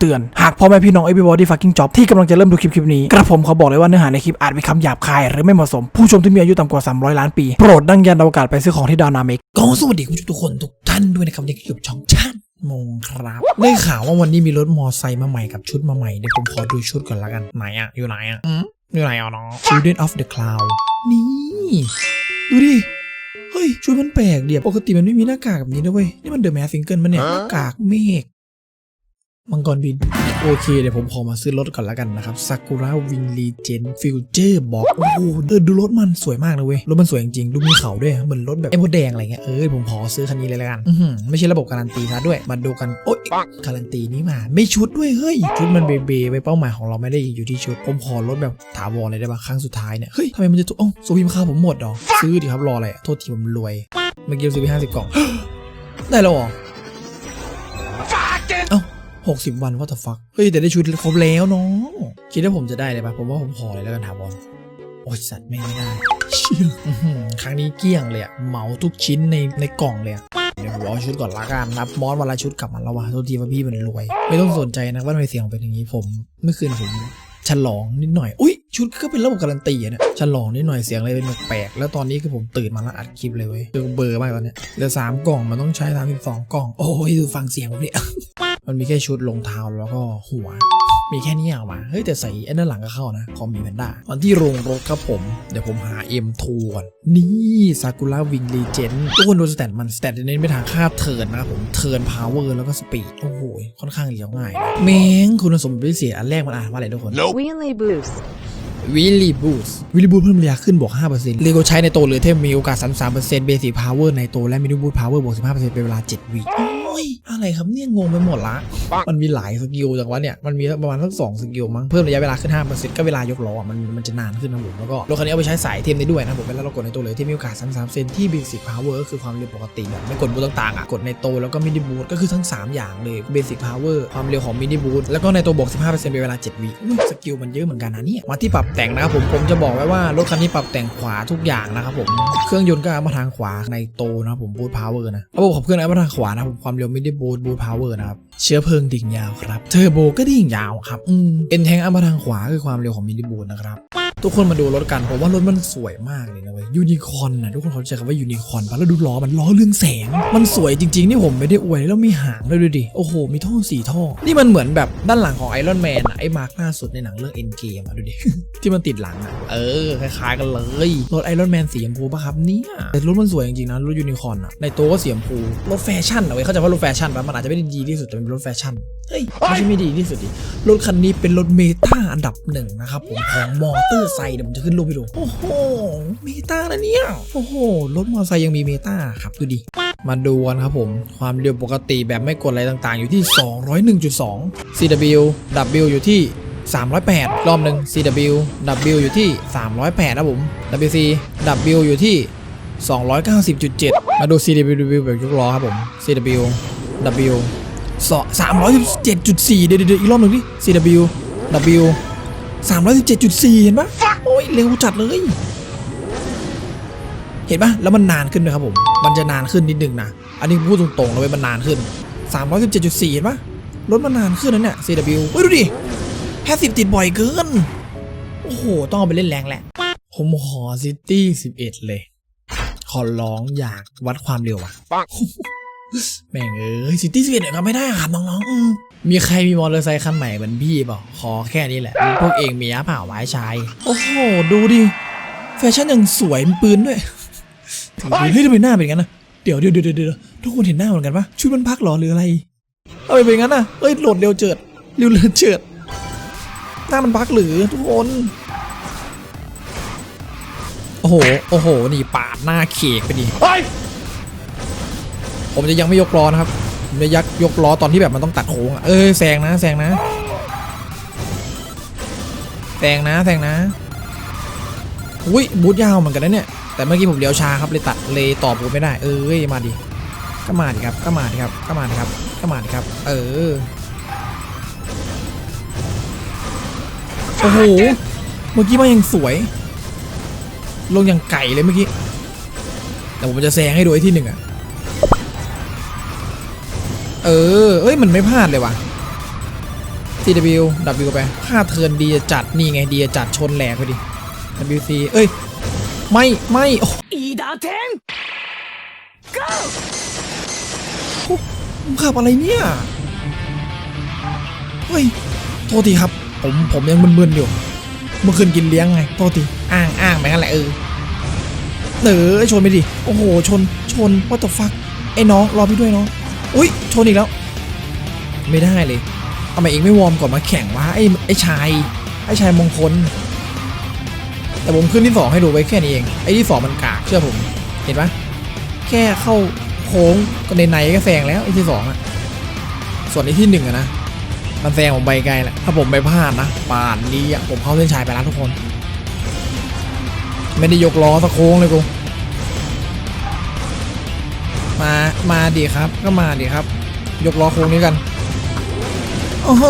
เตือน หากพ่อแม่พี่น้อง everybody fucking job ที่กำลังจะเริ่มดูคลิปคลิปนี้ กระผมขอบอกเลยว่าเนื้อหาในคลิปอาจมีคำหยาบคาย หรือไม่เหมาะสม ผู้ชมที่มีอายุต่ำกว่า 300 ล้านปี โปรดดังยันอวกาศไปซื้อของที่ดาวนาเมกก็สวัสดีคุณผู้ชมทุกคนทุกท่านด้วยนะครับในคลิปช่องชาติมงครับได้ข่าวว่าวันนี้มีรถมอไซค์มาใหม่กับชุดมาใหม่เดี๋ยวผมขอดูชุดก่อนละกันไหนอะอยู่ไหนอะอยู่ไหนอะน้อง Children of the Cloud นี่ ดูดิเฮ้ยชุดมันแปลกเดียปกติมันไม่มีหน้ากากแบบนี้นะเว้ย นี่มันเดอะแมสซิงเกิลมันเนี่ย หน้ากากเมฆ มังกรบิน โอเค เดี๋ยวผมขอมาซื้อรถก่อนละกันนะครับซากุระวิงลีเจนฟิวเจอร์บอก โอ้โหเออดูรถมันสวยมากเลยเว้ย รถมันสวยจริงๆ ดูมีเขาด้วย เหมือนรถแบบเอ็มโแดงอะไรเงี้ย เออผมขอซื้อคันนี้เลยละกัน อืไม่ใช่ระบบการันตีนะด้วย มาดูกัน โอ๊ยการันตีนี้มา ไม่ชุดด้วย เฮ้ย ชุดมันเบเบไว้เป้าหมายของเราไม่ได้อยู่ที่ชุด ผมขอรถแบบถาวรเลยได้ปะครั้งสุดท้ายเนี่ย เฮ้ยทำไมมันจะถูกอ๋อสุพิมค่าผมหมดหรอ ซื้อดิครับรออะไรโทษทีผมรวย เมื่อกี้ซื้อไปห้าสิบกล่อง ได้แล้วหรอเอ้าหกสิบวันว่าแต่ฟักเฮ้ยแต่ได้ชุดครบแล้วเนาะคิดว่าผมจะได้เลยปะผมว่าผมขอเลยแล้วกันถาวรโอ้ยสัตว์ไม่ได้เชี่ยครั้งนี้เกลี้ยงเลยอะเหมาทุกชิ้นในในกล่องเลยอะเดี๋ยวผมเอาชุดก่อนละกันนับมอสวันละชุดกลับมาแล้ววะโทษทีว่าพี่มันรวย ไม่ต้องสนใจนะว่าทำไมเสียงเป็นอย่างนี้ผมเมื่อคืนผมฉลองนิดหน่อย อุ้ยชุดก็เป็นระบบการันตีอะเนี่ยฉลองนิดหน่อยเสียงเลยเป็นแปลกแล้วตอนนี้คือผมตื่นมาแล้วอัดคลิปเลยเว้ยเบอร์มากตอนเนี้ยเหลือสามกล่องมันต้องใช้สามสิบสองกล่อง โอ้ยดูฟังเสียงผมเนี่ย มันมีแค่ชุดรองเท้าแล้วก็หัว มีแค่นี้เอามา เฮ้ย แต่ใส่ไอ้ด้านหลังก็เข้านะของมีแพนด้าตอนที่โรงรถครับผม เดี๋ยวผมหา M2 ก่อน นี่ซากุระวิงลีเจนทุกคนดูสแตทมัน สแตทจะเน้นไปทางค่าเทิร์นนะครับผม เทิร์นพาวเวอร์แล้วก็สปีด โอ้โห ค่อนข้างเลี้ยวง่ายนะเมงคุณสมบัติพิเศษอันแรกมันอ่านว่าอะไรทุกคน Wheelie Boost. วิลลี่บูสวิลลี่บูสเพิ่มระยะขึ้นบวก 5%เรียกว่าใช้ในโตหรือเทมมีโอกาส 33%เบสิ c พาวเวอร์ในโตและมินิบูสพาวเวอร์บวก 15%เป็นเวลา 7วิโอ้ยอะไรครับเนี่ยงงไปหมดละ มันมีหลายสกิลจากว่าเนี่ย มันมีประมาณสักสองสกิลมั้ง เพิ่มระยะเวลาขึ้น5%ก็เวลายกล้ออะมันมันจะนานขึ้นนะผมแล้วก็รถคันนี้เอาไปใช้สายเทมได้ด้วยนะผมเวลาเรากดในโตเลยที่มีโอกาส33%ที่เบสิ c พาวเวอร์ก็คือความเร็วปกติแบบไม่กดบูสต่างๆอะกดในโตแล้วก็มินิบูสก็คือทั้งสามอย่างเลยเบสิ c พาวเวอร์ความเร็วของมินิบูสแล้วก็ในโตบวก15%เป็นเวลา 7 วิอุ๊ยสกิลมันเยอะเหมือนกันนะเนี่ยมาที่ปรับแต่งนะครับผมผมจะบอกไว้ว่ารถคันนี้ปรับแต่งขวาทุกอย่างนะครับผมเครื่องยนต์ก็เอามาทางขวาในโตนะครับผมบูทพาวเวอร์นะระบบขับเคลื่อนเอามาทางขวานะครับผมความเร็วไม่ได้บูทบูทพาวเวอร์นะครับ เชื้อเพลิงดิ่งยาวครับ เทอร์โบก็ดิ่งยาวครับ อืม เอ็นแทงอัมาทางขวาคือความเร็วของมินิบูทนะครับ ทุกคนมาดูรถกันผมว่ารถมันสวยมากเลยนะเว้ยยูนิคอนนะทุกคนเขาใช้คำว่ายูนิคอนปะแล้วดูล้อมันล้อเรืองแสง มันสวยจริง ๆ นี่ผมไม่ได้อวยแล้วมีหางด้วยดูดิโอ้โห มีท่อสี่ท่อ นี่มันเหมือนแบบด้านหลังของไอรอนแมนอะไอมาร์คล่าสุดในหนังเรื่องเอ็นเกมอะดูดิ ที่มันติดหลังอะเออคล้ายๆกันเลยรถไอรอนแมนสีชมพูป่ะครับเนี่ยแต่รถมันสวยจริงๆนะรถยูนิคอนอะในตัวก็สีชมพูรถแฟชั่นอะเว้ยเข้าใจว่ารถแฟชั่นปะมันอาจจะไม่ได้ดีที่สุดแต่เป็นรถแฟชั่น เฮ้ยไม่ใช่ไม่ดีที่สุดดิรถคันนี้เป็นรถเมตาอันดับหนึ่งนะครับผมของมอเตอร์ไซค์เดี๋ยวผมจะขึ้นรูปให้ดู โอ้โห เมตานะเนี่ย โอ้โห รถมอเตอร์ไซค์ยังมีเมตาครับดูดิ มาดูกันครับผม ความเร็วปกติแบบไม่กดอะไรต่างๆ อยู่ที่ 201.2 CW W อยู่ที่ 308 รอบหนึ่ง CW W อยู่ที่ 308นะผม WC W อยู่ที่ 290.7 มาดู CW แบบยกล้อครับผม CW W สองสามร้อยสิบเจ็ดจุดสี่เดี๋ยวเดี๋ยวอีกรอบหนึ่งดิ CW W สามร้อยสิบเจ็ดจุดสี่เห็นปะโอ้ยเร็วจัดเลย เห็นปะแล้วมันนานขึ้นด้วยครับผม มันจะนานขึ้นนิดนึงนะ อันนี้พูดตรงๆเลยมันนานขึ้น317.4เห็นปะรถมันนานขึ้นนะเนี่ย CW เฮ้ยดูดิแค่สิบติดบ่อยเกิน โอ้โห ต้องเอาไปเล่นแรงแหละ ผมขอซิตี้11เลย ขอร้องอยากวัดความเร็วอะ แม่งเอ้ยซิตี้11เนี่ยก็ไม่ได้ครับน้องๆอืมมีใครมีมอเตอร์ไซค์คันใหม่เหมือนพี่เปล่าขอแค่นี้แหละพวกเองมีอะเปล่าไว้ชาย โอ้โห ดูดิแฟชั่นยังสวยมีปืนด้วยถือปืนเฮ้ยทำไมหน้าเป็นอย่างนั้นนะเดี๋ยวเดี๋ยวเดี๋ยวเดี๋ยวทุกคนเห็นหน้าเหมือนกันปะชุดมันพักเหรอหรืออะไรทำไมเป็นอย่างนั้นน่ะเอ้ยโหลดเร็วเจิดเร็วเร็วเจิด หน้ามันพักหรือทุกคนโอ้โห โอ้โห นี่ปาดหน้าเขกไปดิ ผมจะยังไม่ยกล้อนะครับผมจะยักยกล้อตอนที่แบบมันต้องตัดโค้งเอ้ยแซงนะแซงนะแซงนะแซงนะอุ้ยบูทยาวเหมือนกันนะเนี่ยแต่เมื่อกี้ผมเลี้ยวช้าครับเลยตัดเลยต่อบูทไม่ได้ เอ้ยมาดิก็มาดิครับก็มาดิครับก็มาดิครับก็มาดิครับ เออโอ้โหเมื่อกี้มันยังสวย ลงอย่างไก่เลยเมื่อกี้แต่ผมจะแซงให้ดูไอ้ที่หนึ่งอะ เออ เอ้ย มันไม่พลาดเลยว่ะ CW W ไปค่าเทิร์นดีจะจัด นี่ไงดีจะจัดชนแหลกไปดิ WC เอ้ย ไม่ ไม่โอ้โหอีดาวเทนผมขับอะไรเนี่ย เฮ้ย โทษทีครับ ผม ผมยังมึนๆอยู่ เมื่อคืนกินเลี้ยงไง โทษที อ้างอ้างไปงั้นแหละเออเออชนไปดิ โอ้โห ชน ชน what the fuck ไอ้น้อง รอพี่ด้วยน้อง อุ้ยชนอีกแล้ว ไม่ได้เลยทำไมเองไม่วอร์มก่อนมาแข่งวะไอ้ไอ้ชายไอ้ชายมงคล แต่ผมขึ้นที่สองให้ดูไว้แค่นี้เองไอ้ที่สองมันกากเชื่อผม เห็นปะแค่เข้าโค้งก็ในในก็แซงแล้วไอ้ที่สองอะส่วนไอ้ที่หนึ่งอะนะมันแซงผมไปไกลแหละถ้าผมไปพลาดนะป่านนี้อะผมเข้าเส้นชัยไปแล้วทุกคน ไม่ได้ยกล้อสักโค้งเลยกู มามาดีครับก็มาดีครับ ยกล้อโค้งนี้กันโอ้โห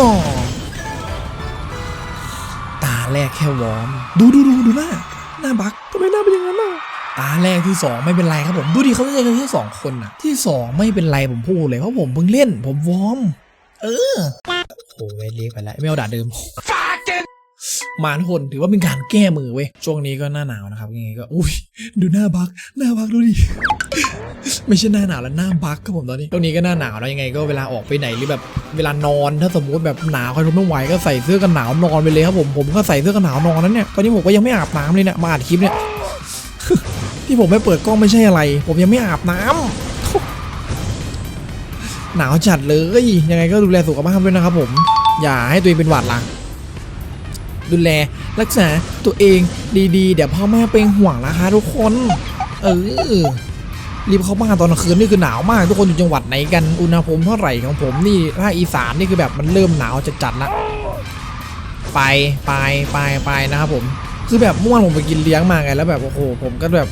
ตาแรกแค่วอร์มดูดูดูดูหน้าหน้าบักทำไมหน้าเป็นอย่างนั้นล่ะตาแรกที่สองไม่เป็นไรครับผมดูดิเขาเล่นกันแค่สองคนน่ะ ที่สองไม่เป็นไรผมพูดเลยเพราะผมเพิ่งเล่น ผมวอร์มเออโอ้เวทเล็กไปแล้วไม่เอาด่าเดิม มาทุกคนถือว่าเป็นการแก้มือเว้ย ช่วงนี้ก็หน้าหนาวนะครับยังไงก็ อุ้ย ดูหน้าบัก หน้าบักดูดิ ไม่ใช่หน้าหนาวแล้วหน้าบักครับผมตอนนี้ ตรงนี้ก็หน้าหนาวแล้วยังไงก็เวลาออกไปไหนหรือแบบเวลานอนถ้าสมมติแบบหนาวใครทนไม่ไหวก็ใส่เสื้อกันหนาวนอนไปเลยครับผม ผมก็ใส่เสื้อกันหนาวนอนนั้นเนี่ย ตอนนี้ผมก็ยังไม่อาบน้ำเลยเนี่ย มาอัดคลิปเนี่ย ที่ผมไม่เปิดกล้องไม่ใช่อะไร ผมยังไม่อาบน้ำหนาวจัดเลย ยังไงก็ดูแลสุขภาพด้วยนะครับผม อย่าให้ตัวเองเป็นหวัดล่ะ ดูแล รักษาตัวเองดีๆ เดี๋ยวพ่อแม่เป็นห่วงนะคะทุกคน เออรีบเข้าบ้านตอนกลางคืนนี่คือหนาวมากทุกคนอยู่จังหวัดไหนกันอุณหภูมิเท่าไหร่ของผมนี่ถ้าอีสานนี่คือแบบมันเริ่มหนาวจัดๆละไปไปไปไปนะครับผม คือแบบเมื่อวานผมไปกินเลี้ยงมาไงแล้วแบบโอ้โหผมก็แบบ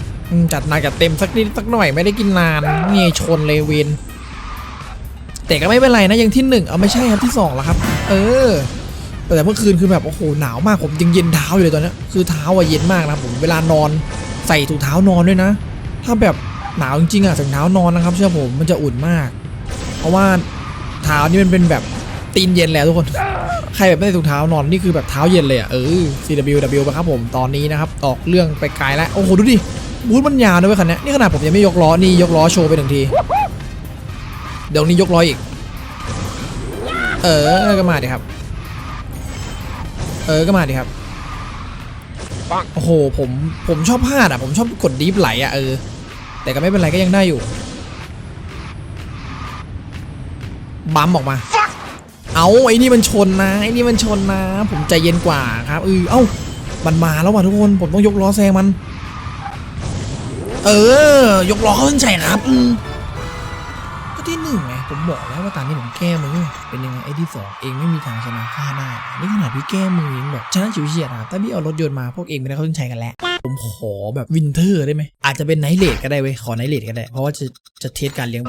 จัดหนักจัดเต็มสักนิดสักหน่อยไม่ได้กินนานนี่ชนเลยเวนแต่ก็ไม่เป็นไรนะยังที่หนึ่งเอาไม่ใช่ครับที่สองแล้วครับ เออ แต่เมื่อคืนคือแบบโอ้โหหนาวมากผมยังเย็นเท้าอยู่เลยตอนนี้คือเท้าอะเย็นมากนะผมเวลานอนใส่ถุงเท้านอนด้วยนะ ถ้าแบบหนาวจริงๆอะใส่ถุงเท้านอนนะครับเชื่อผมมันจะอุ่นมาก เพราะว่าเท้านี่มันเป็นแบบตีนเย็นแล้วทุกคนใครแบบไม่ใส่ถุงเท้านอนนี่คือแบบเท้าเย็นเลยอะเออ CWW ไปครับผมตอนนี้นะครับออกเรื่องไปไกลแล้วโอ้โหดูดิบูธมันยาวด้วยเวยคันนี้นี่ขนาดผมยังไม่ยกล้อนี่ยกล้อโชว์ไปหนึ่งทีเดี๋ยวนี้ยกล้ออีก เออก็มาดิครับ เออก็มาดิครับโอ้โหผมผมชอบพลาดอะผมชอบกดดีฟไหลอะเออแต่ก็ไม่เป็นไรก็ยังได้อยู่บัมออกมา เอาไอ้นี่มันชนนะไอ้นี่มันชนนะ ผมใจเย็นกว่าครับเออเอ้ามันมาแล้วว่ะทุกคนผมต้องยกล้อแซงมัน เออ ยกล้อขึ้นใช่ครับอืม ก็ที่หนึ่งไงผมบอกแล้วว่าตอนนี้ผมแก้มือ เป็นยังไงไอ้ที่สองเองไม่มีทางชนะข้าได้นี่ขนาดพี่แก้มือเองแบบชนะฉิวเฉียดอะถ้าพี่เอารถยนต์มาพวกเองไม่ได้เข้าเส้นชัยกันแล้วผมขอแบบวินเทอร์ได้ไหมอาจจะเป็นไนท์เลดก็ได้เว้ยขอไนท์เลดก็ได้เพราะว่าจะจะเทสการเลี้ยง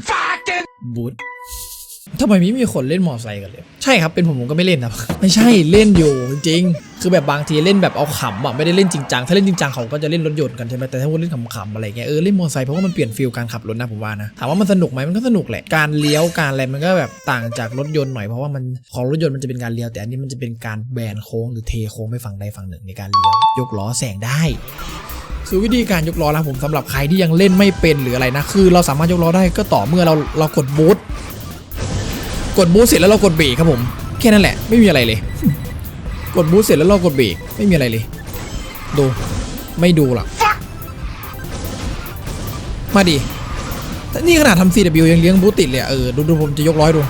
บูธ ทำไมไม่มีคนเล่นมอไซค์กันเลย ใช่ครับเป็นผมผมก็ไม่เล่นครับไม่ใช่เล่นอยู่จริงคือแบบบางทีเล่นแบบเอาขำอะไม่ได้เล่นจริงจังถ้าเล่นจริงจังเขาก็จะเล่นรถยนต์กันใช่ไหมแต่ถ้าว่าเล่นขำๆอะไรเงี้ยเออเล่นมอไซค์เพราะว่ามันเปลี่ยนฟิลการขับรถนะผมว่านะถามว่ามันสนุกไหมมันก็สนุกแหละการเลี้ยวการอะไรมันก็แบบต่างจากรถยนต์หน่อยเพราะว่ามันของรถยนต์มันจะเป็นการเลี้ยวแต่อันนี้มันจะเป็นการแบนโค้งหรือเทโค้งไปฝั่งใดฝั่งหนึ่งในการเลี้ยวยกล้อแซงได้คือวิธีการยกล้อนะผมสำหรับใครที่ยังเล่นไม่เป็นหรืออะไรนะคือ เราสามารถยกล้อได้ก็ต่อเมื่อเราเรากดบูท กดบูทเสร็จแล้วเรากดเบรกครับผม แค่นั้นแหละ ไม่มีอะไรเลย กดบูทเสร็จแล้วเรากดเบรกไม่มีอะไรเลย ดูไม่ดูหรอกมาดินี่ขนาดทำ CW ยังเลี้ยงบูติดเลยเออดูดูผมจะยกร้อยดู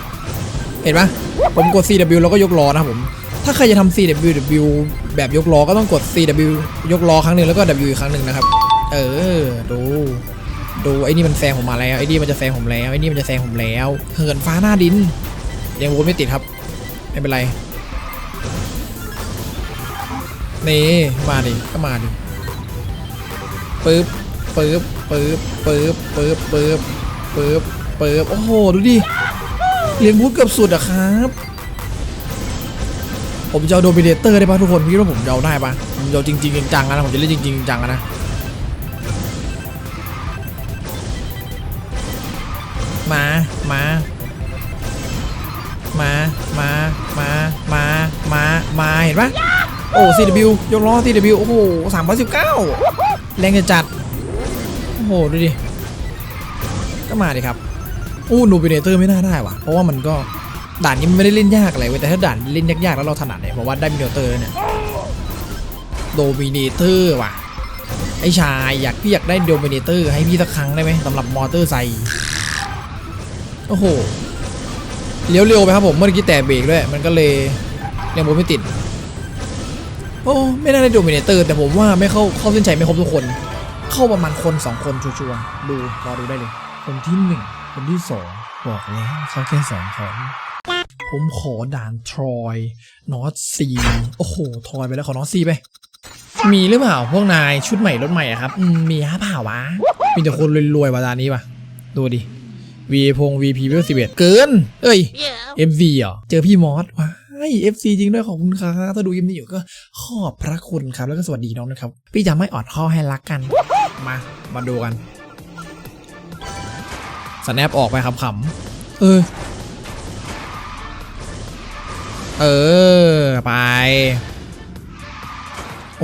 เห็นปะผมกด CW แล้วก็ยกล้อนะครับผม ถ้าใครจะทำ CW แบบยกล้อก็ต้องกด CW ยกล้อครั้งหนึ่งแล้วก็ W อีกครั้งหนึ่งนะครับ เออ ดู ดูไอ้นี่มันแซงผมมาแล้วไอ้นี่มันจะแซงผมแล้วไอ้นี่มันจะแซงผมแล้วเหินฟ้าหน้าดินยังวนไม่ติดครับไม่เป็นไรนี่มาดิก็มาดิปึ๊บปึ๊บปึ๊บปึ๊บปึ๊บปึ๊บปึ๊บปึ๊บโอ้โหดูดิเรียนบูธเกือบสุดอะครับ ผมจะเอาโดมิเนเตอร์ได้ปะทุกคนพี่ว่าผมจะเอาได้ปะผมจะเอาจริงจังนะผมจะเล่นจริงๆจังนะ มามามามามามามาเห็นปะโอ้ CW ยกล้อ CW โอ้โห319แรงจะจัด โอ้โห ดูดิ ก็มาดิครับ อู้นูบิเนเตอร์ไม่น่าได้ว่ะ เพราะว่ามันก็ด่านนี้มันไม่ได้เล่นยากอะไรเว้ยแต่ถ้าด่านเล่นยากๆ แล้วเราถนัดเนี่ยเพราะว่าได้มิเนเตอร์เนี่ยโดมิเนเตอร์ว่ะ ไอชายอยากพี่อยากได้โดมิเนเตอร์ให้พี่สักครั้งได้ไหมสำหรับมอเตอร์ไซค์ โอ้โหเลี้ยวเร็วไปครับผม เมื่อกี้แตะเบรกด้วย มันก็เลยยังบนไม่ติด โอ้ไม่น่าได้โดมิเนเตอร์แต่ผมว่าไม่เข้าเข้าเส้นชัยไม่ครบทุกคน เข้าประมาณคนสองคนชัวร์ๆดูรอดูได้เลย คนที่หนึ่งคนที่สองบอกแล้วเขาแค่สองคนผมขอด่านทรอยนอตซีโอ้โหทรอยไปแล้วขอนอตซีไปมีหรือเปล่าพวกนายชุดใหม่รถใหม่อะครับอืมมีฮะเปล่าวะมีแต่คนรวยๆมาตานนี้ปะดูดิ วีพง VP เวลสิบเอ็ดเกิน เอ้ย FV เหรอ เจอพี่มอสว้าย FC จริงด้วยขอบคุณครับถ้าดูยิมนี้อยู่ก็ขอบพระคุณครับ แล้วก็สวัสดีน้องนะครับ พี่จะไม่ออดข้อให้รักกัน มา มาดูกันสแนปออกไปขำๆเออ เออ ไป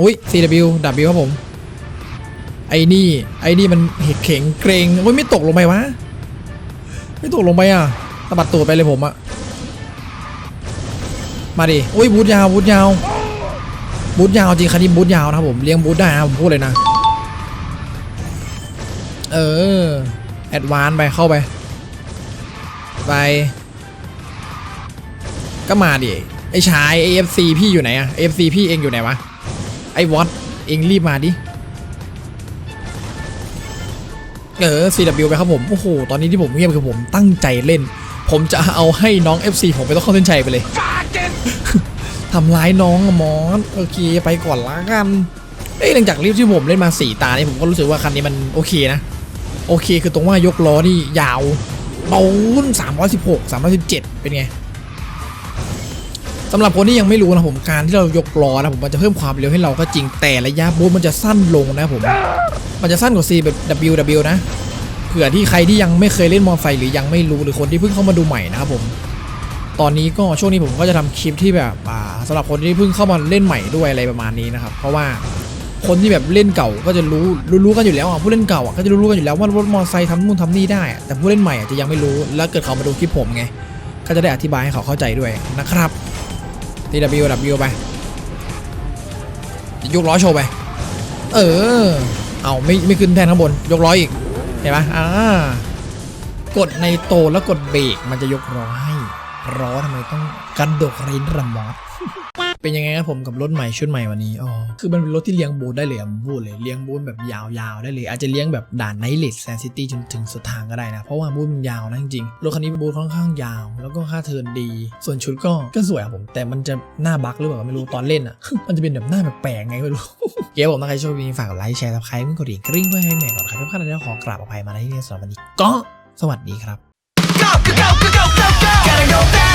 อุ้ย CW W ครับผม ไอ้นี่ ไอ้นี่มันเห็ดเข็งเกรงโอ้ยไม่ตกลงไปวะ ไม่ตกลงไปอะสะบัดตูดไปเลยผมอะมาดิอุ้ยบูทยาวบูทยาวบูทยาวจริงคันนี้บูทยาวนะครับผมเลี้ยงบูทได้นะผมพูดเลยนะ เออแอดวานไปเข้าไป ไป ก็มาดิไอชาย AFC พี่อยู่ไหนอะ AFC พี่เองอยู่ไหนวะไอวอตเองรีบมาดิ เออ CW ไปครับผม โอ้โห ตอนนี้ที่ผมเงียบคือผมตั้งใจเล่น ผมจะเอาให้น้อง FC ผมไปต้องเข้าเส้นชัยไปเลยทำร้ายน้องมอสโอเคไปก่อนละกันเอ้ยหลังจากรีบที่ผมเล่นมาสี่ตานี่ผมก็รู้สึกว่าคันนี้มันโอเคนะ โอเคคือตรงว่ายกล้อนี่ยาวปูน316 317เป็นไง สำหรับคนที่ยังไม่รู้นะผมการที่เรายกล้อนะผมมันจะเพิ่มความเร็วให้เราก็จริงแต่ระยะบูทมันจะสั้นลงนะผมมันจะสั้นกว่า C แบบ WW นะเผื่อที่ใครที่ยังไม่เคยเล่นมอเตอร์ไซค์หรือยังไม่รู้หรือคนที่เพิ่งเข้ามาดูใหม่นะครับผมตอนนี้ก็ช่วงนี้ผมก็จะทำคลิปที่แบบอ่าสำหรับคนที่เพิ่งเข้ามาเล่นใหม่ด้วยอะไรประมาณนี้นะครับเพราะว่าคนที่แบบเล่นเก่าก็จะรู้รู้รู้กันอยู่แล้วอะผู้เล่นเก่าอะก็จะรู้กันอยู่แล้วว่ารถมอเตอร์ไซค์ทำนู่นทำนี่ได้ แต่ผู้เล่นใหม่อาจจะยังไม่รู้แล้วเกิดเขามาดูคลิปผมไงก็จะได้อธิบายให้เขาเข้าใจด้วยนะครับ ที W W ไปยกล้อโชว์ไป เออ เอาไม่ไม่ขึ้นแท่นข้างบน ยกล้ออีก เห็นไหมอ่ากดในโตแล้วกดเบรกมันจะยกล้อให้ล้อทำไมต้องกระดกรินระมอด เป็นยังไงครับผมกับรถใหม่ชุดใหม่วันนี้อ๋อคือมันเป็นรถที่เลี้ยงบูทได้เลยอะผมพูดเลยเลี้ยงบูทแบบยาวๆได้เลย อาจจะเลี้ยงแบบด่านไนท์เลสแซนซิตี้จนถึงสุดทางก็ได้นะ เพราะว่าบูทมันยาวนะจริงๆรถคันนี้บูทค่อนข้างยาว แล้วก็ค่าเทินดี ส่วนชุดก็ก็สวยครับผม แต่มันจะหน้าบั๊กหรือเปล่าไม่รู้ตอนเล่นอะมันจะเป็นแบบหน้าแบบแปลกไงไม่รู้เก๋ผมถ้าใครชอบวิดีฝากไลค์แชร์ซับสไครต์กดดิ่งกริ๊งเพื่อให้แม่ก่อนใครทุกท่านได้ขอกราบอภัยมาในที่นี้สำหรับวันนี้ก็สวัสดีครับ Go, go, go!